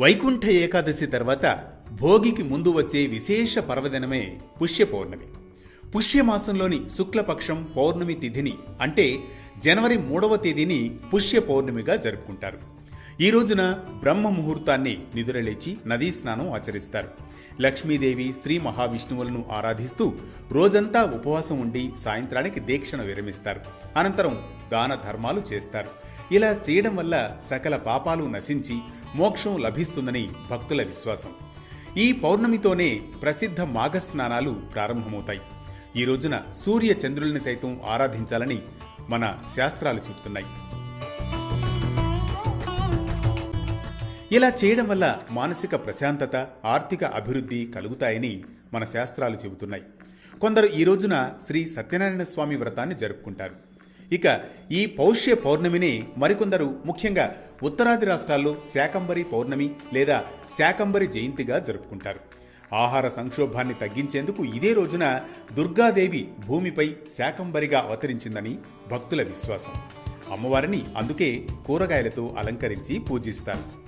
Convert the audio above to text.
వైకుంఠ ఏకాదశి తర్వాత భోగికి ముందు వచ్చే విశేష పర్వదినమే పుష్య పౌర్ణమి. పుష్యమాసంలోని శుక్లపక్షం పౌర్ణమి తిథిని అంటే జనవరి మూడవ తేదీని పుష్య పౌర్ణమిగా జరుపుకుంటారు. ఈ రోజున బ్రహ్మ ముహూర్తాన్ని నిదురలేచి నదీ స్నానం ఆచరిస్తారు. లక్ష్మీదేవి శ్రీ మహావిష్ణువులను ఆరాధిస్తూ రోజంతా ఉపవాసం ఉండి సాయంత్రానికి దీక్షను విరమిస్తారు. అనంతరం దాన ధర్మాలు చేస్తారు. ఇలా చేయడం వల్ల సకల పాపాలు నశించి మోక్షం లభిస్తుందని భక్తుల విశ్వాసం. ఈ పౌర్ణమితోనే ప్రసిద్ధ మాఘ స్నానాలు ప్రారంభమవుతాయి. ఈ రోజున సూర్య చంద్రుల్ని సైతం ఆరాధించాలని మన శాస్త్రాలు చెబుతున్నాయి. ఇలా చేయడం వల్ల మానసిక ప్రశాంతత ఆర్థిక అభివృద్ధి కలుగుతాయని మన శాస్త్రాలు చెబుతున్నాయి. కొందరు ఈ రోజున శ్రీ సత్యనారాయణ స్వామి వ్రతాన్ని జరుపుకుంటారు. ఇక ఈ పౌష్య పౌర్ణమిని మరికొందరు ముఖ్యంగా ఉత్తరాది రాష్ట్రాల్లో శాకంబరి పౌర్ణమి లేదా శాకంబరి జయంతిగా జరుపుకుంటారు. ఆహార సంక్షోభాన్ని తగ్గించేందుకు ఇదే రోజున దుర్గాదేవి భూమిపై శాకంబరిగా అవతరించిందని భక్తుల విశ్వాసం. అమ్మవారిని అందుకే కూరగాయలతో అలంకరించి పూజిస్తారు.